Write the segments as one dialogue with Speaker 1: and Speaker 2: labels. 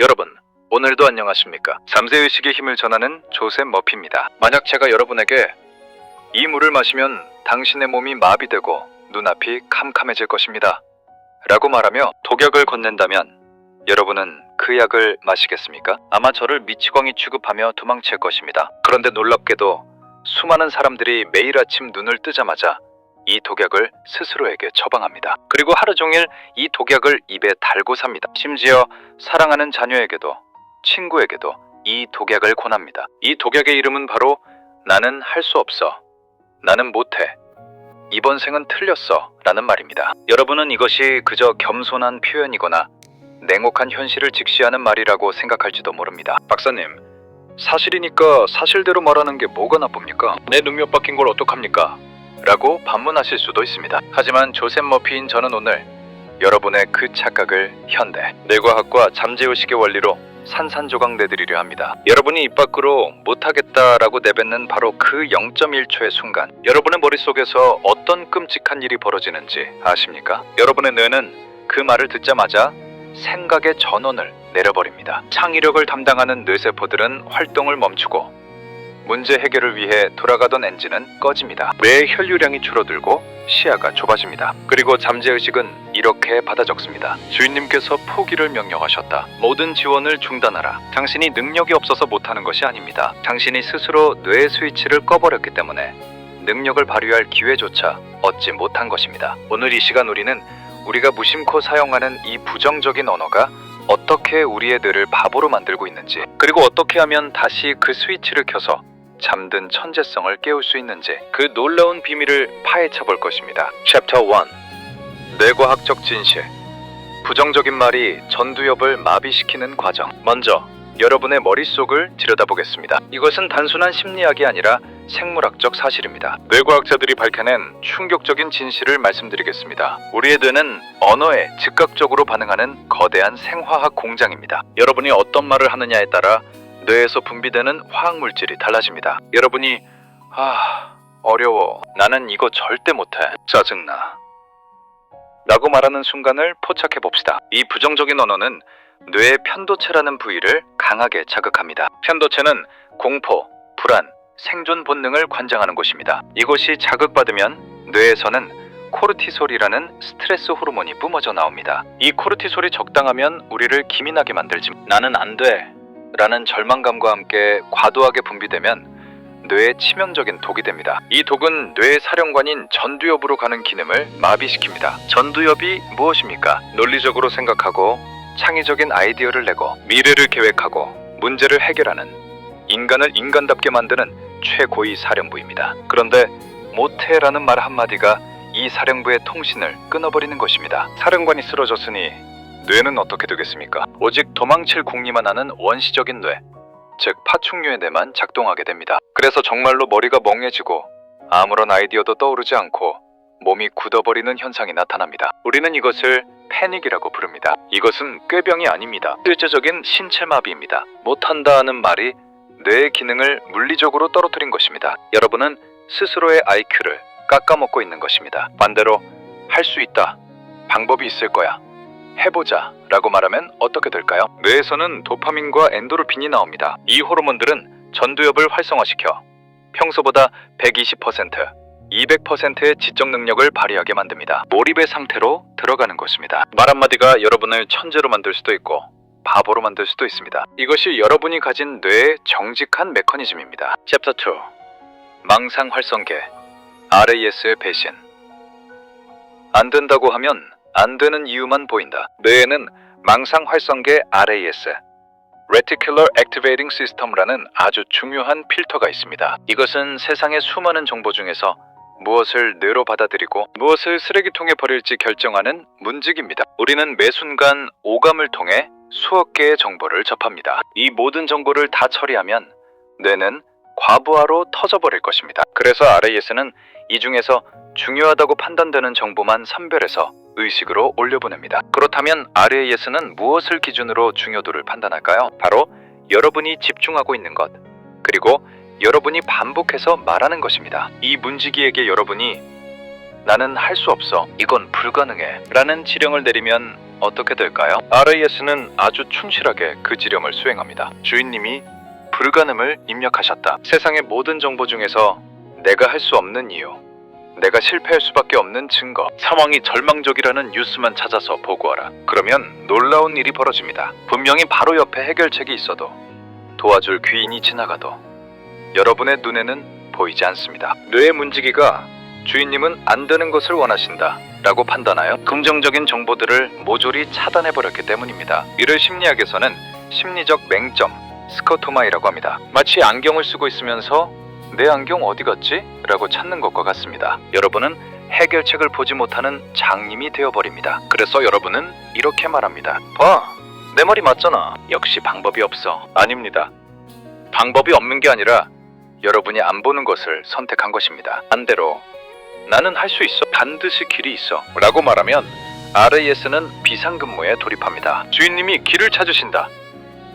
Speaker 1: 여러분, 오늘도 안녕하십니까? 잠재의식의 힘을 전하는 조셉 머피입니다. 만약 제가 여러분에게 이 물을 마시면 당신의 몸이 마비되고 눈앞이 캄캄해질 것입니다. 라고 말하며 독약을 건넨다면 여러분은 그 약을 마시겠습니까? 아마 저를 미치광이 취급하며 도망칠 것입니다. 그런데 놀랍게도 수많은 사람들이 매일 아침 눈을 뜨자마자 이 독약을 스스로에게 처방합니다. 그리고 하루 종일 이 독약을 입에 달고 삽니다. 심지어 사랑하는 자녀에게도 친구에게도 이 독약을 권합니다. 이 독약의 이름은 바로 나는 할 수 없어. 나는 못해. 이번 생은 틀렸어. 라는 말입니다. 여러분은 이것이 그저 겸손한 표현이거나 냉혹한 현실을 직시하는 말이라고 생각할지도 모릅니다. 박사님, 사실이니까 사실대로 말하는 게 뭐가 나쁩니까? 내 능력 바뀐 걸 어떡합니까? 라고 반문하실 수도 있습니다. 하지만 조셉 머피인 저는 오늘 여러분의 그 착각을 현대, 뇌과학과 잠재의식의 원리로 산산조각 내드리려 합니다. 여러분이 입 밖으로 못하겠다라고 내뱉는 바로 그 0.1초의 순간, 여러분의 머릿속에서 어떤 끔찍한 일이 벌어지는지 아십니까? 여러분의 뇌는 그 말을 듣자마자 생각의 전원을 내려버립니다. 창의력을 담당하는 뇌세포들은 활동을 멈추고 문제 해결을 위해 돌아가던 엔진은 꺼집니다. 뇌의 혈류량이 줄어들고 시야가 좁아집니다. 그리고 잠재의식은 이렇게 받아 적습니다. 주인님께서 포기를 명령하셨다. 모든 지원을 중단하라. 당신이 능력이 없어서 못하는 것이 아닙니다. 당신이 스스로 뇌 스위치를 꺼버렸기 때문에 능력을 발휘할 기회조차 얻지 못한 것입니다. 오늘 이 시간 우리는 우리가 무심코 사용하는 이 부정적인 언어가 어떻게 우리의 뇌를 바보로 만들고 있는지, 그리고 어떻게 하면 다시 그 스위치를 켜서 잠든 천재성을 깨울 수 있는지 그 놀라운 비밀을 파헤쳐 볼 것입니다. 챕터 1 뇌과학적 진실 부정적인 말이 전두엽을 마비시키는 과정 먼저 여러분의 머릿속을 들여다보겠습니다. 이것은 단순한 심리학이 아니라 생물학적 사실입니다. 뇌과학자들이 밝혀낸 충격적인 진실을 말씀드리겠습니다. 우리의 뇌는 언어에 즉각적으로 반응하는 거대한 생화학 공장입니다. 여러분이 어떤 말을 하느냐에 따라 뇌에서 분비되는 화학 물질이 달라집니다. 여러분이 아 어려워 나는 이거 절대 못해 짜증나 라고 말하는 순간을 포착해 봅시다. 이 부정적인 언어는 뇌의 편도체라는 부위를 강하게 자극합니다. 편도체는 공포, 불안, 생존 본능을 관장하는 곳입니다. 이곳이 자극받으면 뇌에서는 코르티솔이라는 스트레스 호르몬이 뿜어져 나옵니다. 이 코르티솔이 적당하면 우리를 기민하게 만들지 나는 안 돼. 라는 절망감과 함께 과도하게 분비되면 뇌에 치명적인 독이 됩니다. 이 독은 뇌의 사령관인 전두엽으로 가는 기능을 마비시킵니다. 전두엽이 무엇입니까? 논리적으로 생각하고 창의적인 아이디어를 내고 미래를 계획하고 문제를 해결하는 인간을 인간답게 만드는 최고의 사령부입니다. 그런데 못해라는 말 한마디가 이 사령부의 통신을 끊어버리는 것입니다. 사령관이 쓰러졌으니 뇌는 어떻게 되겠습니까? 오직 도망칠 궁리만 하는 원시적인 뇌, 즉 파충류의 뇌만 작동하게 됩니다. 그래서 정말로 머리가 멍해지고 아무런 아이디어도 떠오르지 않고 몸이 굳어버리는 현상이 나타납니다. 우리는 이것을 패닉이라고 부릅니다. 이것은 꾀병이 아닙니다. 실제적인 신체 마비입니다. 못한다는 말이 뇌의 기능을 물리적으로 떨어뜨린 것입니다. 여러분은 스스로의 IQ를 깎아먹고 있는 것입니다. 반대로 할 수 있다. 방법이 있을 거야. 해보자 라고 말하면 어떻게 될까요? 뇌에서는 도파민과 엔도르핀이 나옵니다. 이 호르몬들은 전두엽을 활성화시켜 평소보다 120%, 200%의 지적 능력을 발휘하게 만듭니다. 몰입의 상태로 들어가는 것입니다. 말 한마디가 여러분을 천재로 만들 수도 있고 바보로 만들 수도 있습니다. 이것이 여러분이 가진 뇌의 정직한 메커니즘입니다. 챕터 2 망상 활성계 RAS의 배신 안 된다고 하면 안 되는 이유만 보인다. 뇌에는 망상 활성계 RAS Reticular Activating System라는 아주 중요한 필터가 있습니다. 이것은 세상의 수많은 정보 중에서 무엇을 뇌로 받아들이고 무엇을 쓰레기통에 버릴지 결정하는 문직입니다. 우리는 매 순간 오감을 통해 수억 개의 정보를 접합니다. 이 모든 정보를 다 처리하면 뇌는 과부하로 터져버릴 것입니다. 그래서 RAS는 이 중에서 중요하다고 판단되는 정보만 선별해서 의식으로 올려보냅니다. 그렇다면 RAS는 무엇을 기준으로 중요도를 판단할까요? 바로 여러분이 집중하고 있는 것, 그리고 여러분이 반복해서 말하는 것입니다. 이 문지기에게 여러분이 나는 할 수 없어, 이건 불가능해 라는 지령을 내리면 어떻게 될까요? RAS는 아주 충실하게 그 지령을 수행합니다. 주인님이 불가능을 입력하셨다. 세상의 모든 정보 중에서 내가 할 수 없는 이유, 내가 실패할 수밖에 없는 증거, 상황이 절망적이라는 뉴스만 찾아서 보고하라. 그러면 놀라운 일이 벌어집니다. 분명히 바로 옆에 해결책이 있어도 도와줄 귀인이 지나가도 여러분의 눈에는 보이지 않습니다. 뇌의 문지기가 주인님은 안 되는 것을 원하신다. 라고 판단하여 긍정적인 정보들을 모조리 차단해버렸기 때문입니다. 이를 심리학에서는 심리적 맹점, 스커토마이라고 합니다. 마치 안경을 쓰고 있으면서 내 안경 어디 갔지? 라고 찾는 것과 같습니다. 여러분은 해결책을 보지 못하는 장님이 되어버립니다. 그래서 여러분은 이렇게 말합니다. 봐, 내 말이 맞잖아. 역시 방법이 없어. 아닙니다. 방법이 없는 게 아니라 여러분이 안 보는 것을 선택한 것입니다. 반대로 나는 할 수 있어. 반드시 길이 있어. 라고 말하면 RAS는 비상근무에 돌입합니다. 주인님이 길을 찾으신다.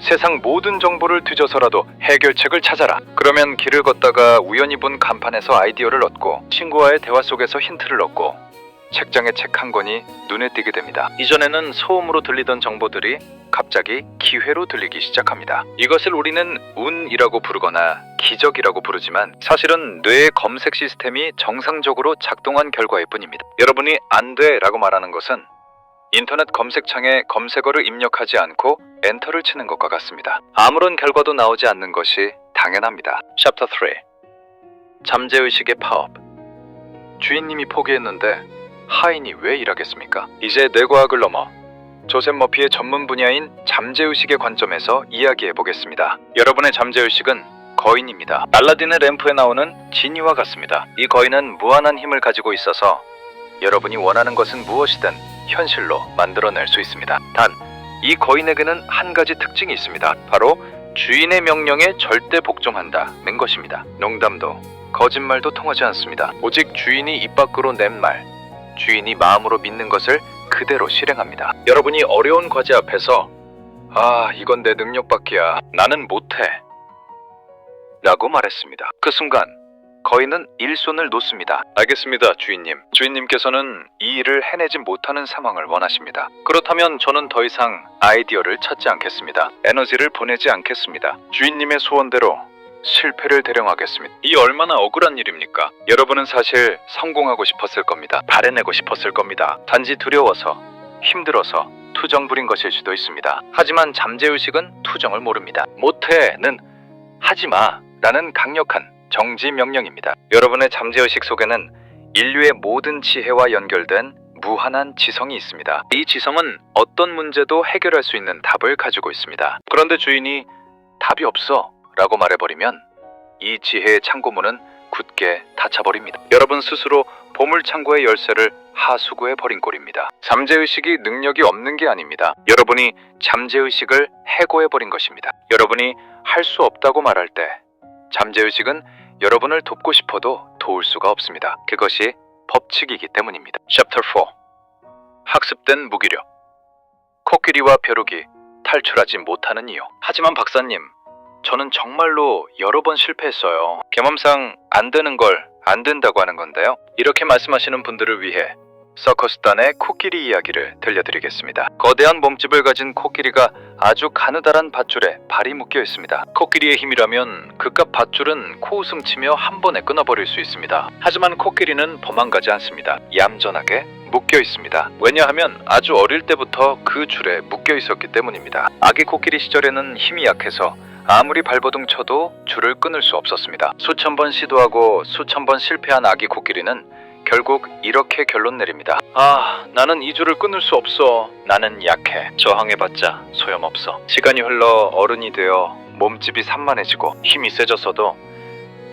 Speaker 1: 세상 모든 정보를 뒤져서라도 해결책을 찾아라. 그러면 길을 걷다가 우연히 본 간판에서 아이디어를 얻고 친구와의 대화 속에서 힌트를 얻고 책장에 책한 권이 눈에 띄게 됩니다. 이전에는 소음으로 들리던 정보들이 갑자기 기회로 들리기 시작합니다. 이것을 우리는 운이라고 부르거나 기적이라고 부르지만 사실은 뇌의 검색 시스템이 정상적으로 작동한 결과일 뿐입니다. 여러분이 안 돼라고 말하는 것은 인터넷 검색창에 검색어를 입력하지 않고 엔터를 치는 것과 같습니다. 아무런 결과도 나오지 않는 것이 당연합니다. 챕터 3 잠재의식의 파업 주인님이 포기했는데 하인이 왜 일하겠습니까? 이제 뇌과학을 넘어 조셉 머피의 전문 분야인 잠재의식의 관점에서 이야기해 보겠습니다. 여러분의 잠재의식은 거인입니다. 알라딘의 램프에 나오는 지니와 같습니다. 이 거인은 무한한 힘을 가지고 있어서 여러분이 원하는 것은 무엇이든 현실로 만들어낼 수 있습니다. 단, 이 거인에게는 한 가지 특징이 있습니다. 바로 주인의 명령에 절대 복종한다는 것입니다. 농담도 거짓말도 통하지 않습니다. 오직 주인이 입 밖으로 낸 말, 주인이 마음으로 믿는 것을 그대로 실행합니다. 여러분이 어려운 과제 앞에서 아, 이건 내 능력 밖이야. 나는 못해. 라고 말했습니다. 그 순간 거인은 일손을 놓습니다. 알겠습니다, 주인님. 주인님께서는 이 일을 해내지 못하는 상황을 원하십니다. 그렇다면 저는 더 이상 아이디어를 찾지 않겠습니다. 에너지를 보내지 않겠습니다. 주인님의 소원대로 실패를 대령하겠습니다. 이 얼마나 억울한 일입니까? 여러분은 사실 성공하고 싶었을 겁니다. 발해내고 싶었을 겁니다. 단지 두려워서, 힘들어서 투정 부린 것일 수도 있습니다. 하지만 잠재의식은 투정을 모릅니다. 못해는 하지마 라는 강력한 정지 명령입니다. 여러분의 잠재의식 속에는 인류의 모든 지혜와 연결된 무한한 지성이 있습니다. 이 지성은 어떤 문제도 해결할 수 있는 답을 가지고 있습니다. 그런데 주인이 답이 없어 라고 말해버리면 이 지혜의 창고문은 굳게 닫혀버립니다. 여러분 스스로 보물창고의 열쇠를 하수구에 버린 꼴입니다. 잠재의식이 능력이 없는 게 아닙니다. 여러분이 잠재의식을 해고해버린 것입니다. 여러분이 할 수 없다고 말할 때 잠재의식은 여러분을 돕고 싶어도 도울 수가 없습니다. 그것이 법칙이기 때문입니다. Chapter 4 학습된 무기력 코끼리와 벼룩이 탈출하지 못하는 이유 하지만 박사님 저는 정말로 여러 번 실패했어요. 경험상 안 되는 걸 안 된다고 하는 건데요. 이렇게 말씀하시는 분들을 위해 서커스단의 코끼리 이야기를 들려드리겠습니다. 거대한 몸집을 가진 코끼리가 아주 가느다란 밧줄에 발이 묶여 있습니다. 코끼리의 힘이라면 그깟 밧줄은 코웃음 치며 한 번에 끊어버릴 수 있습니다. 하지만 코끼리는 도망가지 않습니다. 얌전하게 묶여 있습니다. 왜냐하면 아주 어릴 때부터 그 줄에 묶여 있었기 때문입니다. 아기 코끼리 시절에는 힘이 약해서 아무리 발버둥 쳐도 줄을 끊을 수 없었습니다. 수천 번 시도하고 수천 번 실패한 아기 코끼리는 결국 이렇게 결론 내립니다. 아, 나는 이 줄을 끊을 수 없어. 나는 약해. 저항해봤자 소용없어. 시간이 흘러 어른이 되어 몸집이 산만해지고 힘이 세졌어도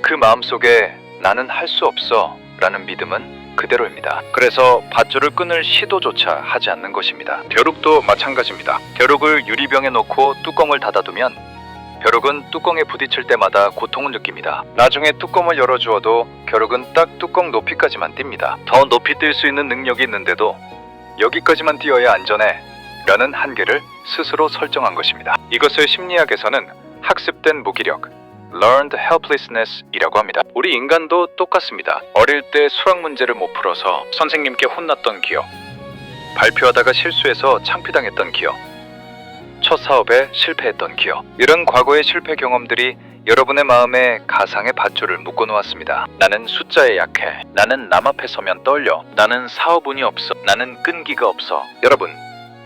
Speaker 1: 그 마음속에 나는 할 수 없어. 라는 믿음은 그대로입니다. 그래서 밧줄을 끊을 시도조차 하지 않는 것입니다. 벼룩도 마찬가지입니다. 벼룩을 유리병에 넣고 뚜껑을 닫아두면 벼룩은 뚜껑에 부딪힐 때마다 고통을 느낍니다. 나중에 뚜껑을 열어주어도 벼룩은 딱 뚜껑 높이까지만 뜁니다. 더 높이 뛸 수 있는 능력이 있는데도 여기까지만 뛰어야 안전해 라는 한계를 스스로 설정한 것입니다. 이것을 심리학에서는 학습된 무기력, learned helplessness 이라고 합니다. 우리 인간도 똑같습니다. 어릴 때 수학 문제를 못 풀어서 선생님께 혼났던 기억, 발표하다가 실수해서 창피당했던 기억. 첫 사업에 실패했던 기억. 이런 과거의 실패 경험들이 여러분의 마음에 가상의 밧줄을 묶어 놓았습니다. 나는 숫자에 약해. 나는 남 앞에 서면 떨려. 나는 사업운이 없어. 나는 끈기가 없어. 여러분,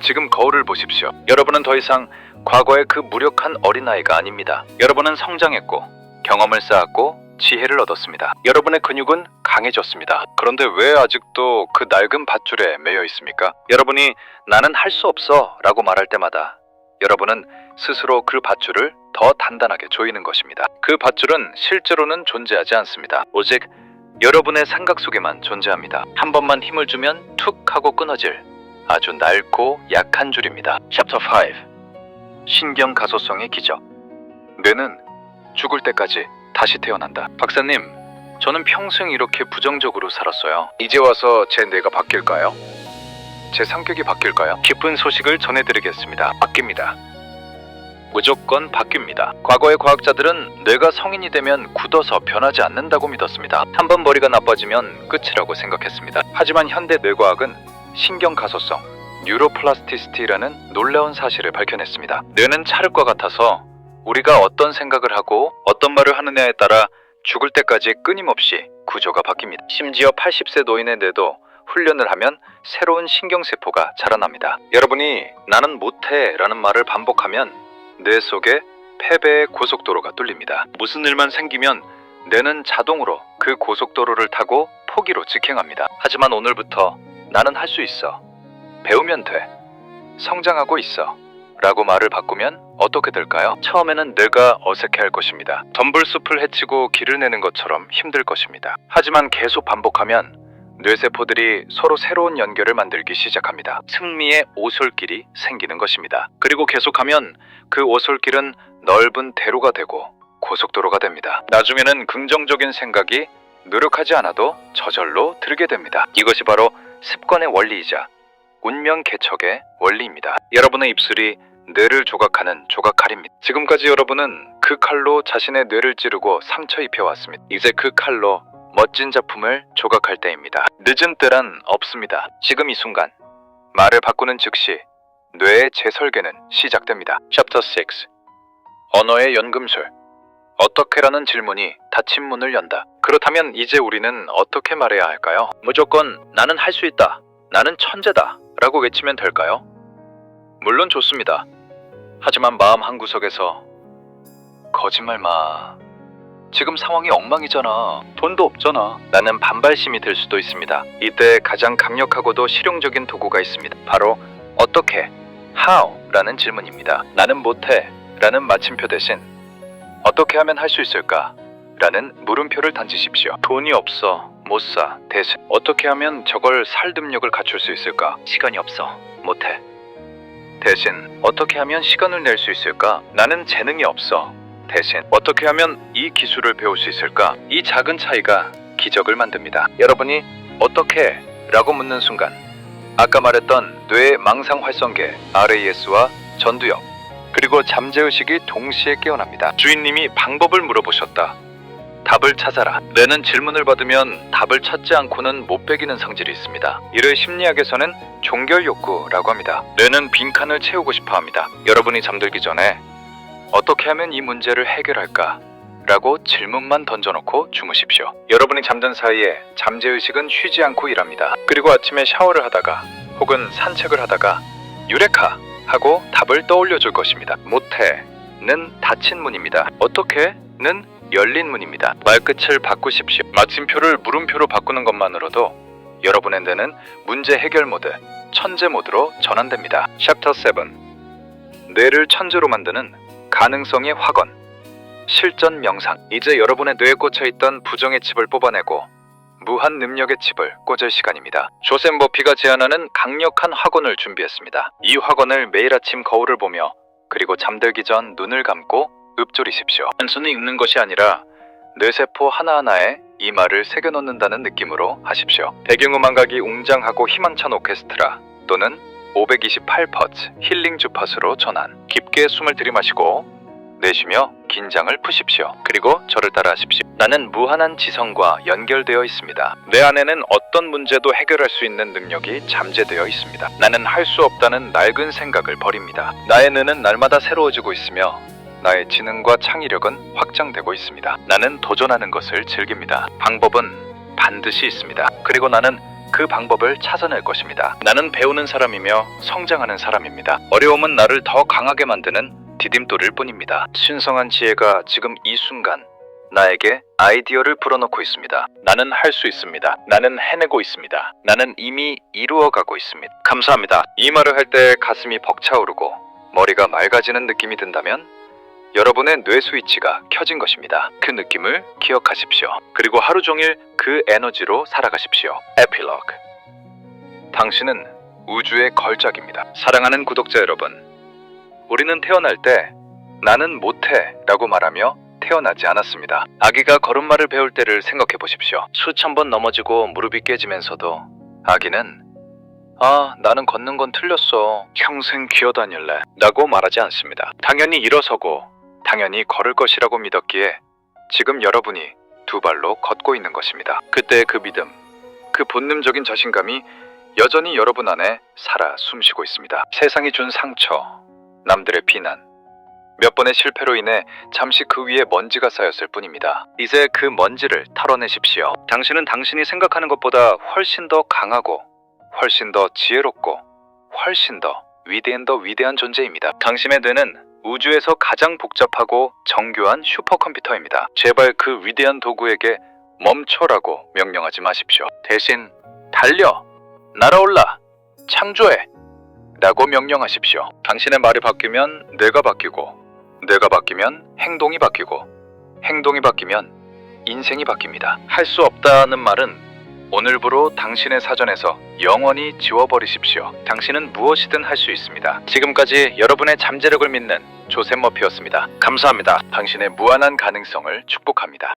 Speaker 1: 지금 거울을 보십시오. 여러분은 더 이상 과거의 그 무력한 어린아이가 아닙니다. 여러분은 성장했고, 경험을 쌓았고, 지혜를 얻었습니다. 여러분의 근육은 강해졌습니다. 그런데 왜 아직도 그 낡은 밧줄에 매여 있습니까? 여러분이 나는 할 수 없어 라고 말할 때마다 여러분은 스스로 그 밧줄을 더 단단하게 조이는 것입니다. 그 밧줄은 실제로는 존재하지 않습니다. 오직 여러분의 생각 속에만 존재합니다. 한 번만 힘을 주면 툭 하고 끊어질 아주 낡고 약한 줄입니다. 챕터 5 신경 가소성의 기적 뇌는 죽을 때까지 다시 태어난다. 박사님, 저는 평생 이렇게 부정적으로 살았어요. 이제 와서 제 뇌가 바뀔까요? 제 성격이 바뀔까요? 기쁜 소식을 전해드리겠습니다. 바뀝니다. 무조건 바뀝니다. 과거의 과학자들은 뇌가 성인이 되면 굳어서 변하지 않는다고 믿었습니다. 한 번 머리가 나빠지면 끝이라고 생각했습니다. 하지만 현대 뇌과학은 신경 가소성, 뉴로플라스티시티라는 놀라운 사실을 밝혀냈습니다. 뇌는 찰과 같아서 우리가 어떤 생각을 하고 어떤 말을 하느냐에 따라 죽을 때까지 끊임없이 구조가 바뀝니다. 심지어 80세 노인의 뇌도 훈련을 하면 새로운 신경세포가 자라납니다. 여러분이 나는 못해 라는 말을 반복하면 뇌 속에 패배의 고속도로가 뚫립니다. 무슨 일만 생기면 뇌는 자동으로 그 고속도로를 타고 포기로 직행합니다. 하지만 오늘부터 나는 할 수 있어. 배우면 돼. 성장하고 있어. 라고 말을 바꾸면 어떻게 될까요? 처음에는 뇌가 어색해할 것입니다. 덤불 숲을 헤치고 길을 내는 것처럼 힘들 것입니다. 하지만 계속 반복하면 뇌세포들이 서로 새로운 연결을 만들기 시작합니다. 승리의 오솔길이 생기는 것입니다. 그리고 계속하면 그 오솔길은 넓은 대로가 되고 고속도로가 됩니다. 나중에는 긍정적인 생각이 노력하지 않아도 저절로 들게 됩니다. 이것이 바로 습관의 원리이자 운명 개척의 원리입니다. 여러분의 입술이 뇌를 조각하는 조각칼입니다. 지금까지 여러분은 그 칼로 자신의 뇌를 찌르고 상처 입혀왔습니다. 이제 그 칼로 멋진 작품을 조각할 때입니다. 늦은 때란 없습니다. 지금 이 순간 말을 바꾸는 즉시 뇌의 재설계는 시작됩니다. 챕터 6 언어의 연금술 어떻게라는 질문이 닫힌 문을 연다. 그렇다면 이제 우리는 어떻게 말해야 할까요? 무조건 나는 할 수 있다. 나는 천재다. 라고 외치면 될까요? 물론 좋습니다. 하지만 마음 한구석에서 거짓말 마. 지금 상황이 엉망이잖아. 돈도 없잖아. 라는 반발심이 들 수도 있습니다. 이때 가장 강력하고도 실용적인 도구가 있습니다. 바로 어떻게, how 라는 질문입니다. 나는 못해 라는 마침표 대신 어떻게 하면 할 수 있을까? 라는 물음표를 던지십시오. 돈이 없어. 못 사. 대신 어떻게 하면 저걸 살 능력을 갖출 수 있을까? 시간이 없어. 못해. 대신 어떻게 하면 시간을 낼 수 있을까? 나는 재능이 없어. 대신 어떻게 하면 이 기술을 배울 수 있을까? 이 작은 차이가 기적을 만듭니다. 여러분이 어떻게? 라고 묻는 순간 아까 말했던 뇌 망상 활성계 RAS와 전두엽 그리고 잠재의식이 동시에 깨어납니다. 주인님이 방법을 물어보셨다. 답을 찾아라. 뇌는 질문을 받으면 답을 찾지 않고는 못 베기는 성질이 있습니다. 이를 심리학에서는 종결 욕구라고 합니다. 뇌는 빈칸을 채우고 싶어 합니다. 여러분이 잠들기 전에 어떻게 하면 이 문제를 해결할까? 라고 질문만 던져놓고 주무십시오. 여러분이 잠든 사이에 잠재의식은 쉬지 않고 일합니다. 그리고 아침에 샤워를 하다가 혹은 산책을 하다가 유레카 하고 답을 떠올려 줄 것입니다. 못해는 닫힌 문입니다. 어떻게는 열린 문입니다. 말끝을 바꾸십시오. 마침표를 물음표로 바꾸는 것만으로도 여러분의 뇌는 문제 해결 모드, 천재 모드로 전환됩니다. 챕터 7 뇌를 천재로 만드는 가능성의 확언 실전 명상 이제 여러분의 뇌에 꽂혀 있던 부정의 칩을 뽑아내고 무한 능력의 칩을 꽂을 시간입니다. 조셉 머피가 제안하는 강력한 확언을 준비했습니다. 이 확언을 매일 아침 거울을 보며 그리고 잠들기 전 눈을 감고 읊조리십시오. 단순히 읽는 것이 아니라 뇌세포 하나하나에 이 말을 새겨넣는다는 느낌으로 하십시오. 배경음악각이 웅장하고 희망찬 오케스트라 또는 528퍼츠 힐링 주파수로 전환. 깊게 숨을 들이마시고 내쉬며 긴장을 푸십시오. 그리고 저를 따라하십시오. 나는 무한한 지성과 연결되어 있습니다. 내 안에는 어떤 문제도 해결할 수 있는 능력이 잠재되어 있습니다. 나는 할 수 없다는 낡은 생각을 버립니다. 나의 눈은 날마다 새로워지고 있으며 나의 지능과 창의력은 확장되고 있습니다. 나는 도전하는 것을 즐깁니다. 방법은 반드시 있습니다. 그리고 나는 그 방법을 찾아낼 것입니다. 나는 배우는 사람이며 성장하는 사람입니다. 어려움은 나를 더 강하게 만드는 디딤돌일 뿐입니다. 신성한 지혜가 지금 이 순간 나에게 아이디어를 불어넣고 있습니다. 나는 할 수 있습니다. 나는 해내고 있습니다. 나는 이미 이루어가고 있습니다. 감사합니다. 이 말을 할 때 가슴이 벅차오르고 머리가 맑아지는 느낌이 든다면 여러분의 뇌 스위치가 켜진 것입니다. 그 느낌을 기억하십시오. 그리고 하루 종일 그 에너지로 살아가십시오. 에필로그 당신은 우주의 걸작입니다. 사랑하는 구독자 여러분, 우리는 태어날 때 나는 못해 라고 말하며 태어나지 않았습니다. 아기가 걸음마를 배울 때를 생각해 보십시오. 수천 번 넘어지고 무릎이 깨지면서도 아기는 아, 나는 걷는 건 틀렸어. 평생 기어다닐래. 라고 말하지 않습니다. 당연히 일어서고 당연히 걸을 것이라고 믿었기에 지금 여러분이 두 발로 걷고 있는 것입니다. 그때의 그 믿음, 그 본능적인 자신감이 여전히 여러분 안에 살아 숨쉬고 있습니다. 세상이 준 상처, 남들의 비난, 몇 번의 실패로 인해 잠시 그 위에 먼지가 쌓였을 뿐입니다. 이제 그 먼지를 털어내십시오. 당신은 당신이 생각하는 것보다 훨씬 더 강하고 훨씬 더 지혜롭고 훨씬 더 위대한 더 위대한 존재입니다. 당신의 뇌는 우주에서 가장 복잡하고 정교한 슈퍼컴퓨터입니다. 제발 그 위대한 도구에게 멈춰라고 명령하지 마십시오. 대신 달려, 날아올라, 창조해 라고 명령하십시오. 당신의 말이 바뀌면 뇌가 바뀌고 뇌가 바뀌면 행동이 바뀌고 행동이 바뀌면 인생이 바뀝니다. 할 수 없다는 말은 오늘부로 당신의 사전에서 영원히 지워버리십시오. 당신은 무엇이든 할 수 있습니다. 지금까지 여러분의 잠재력을 믿는 조셉 머피였습니다. 감사합니다. 당신의 무한한 가능성을 축복합니다.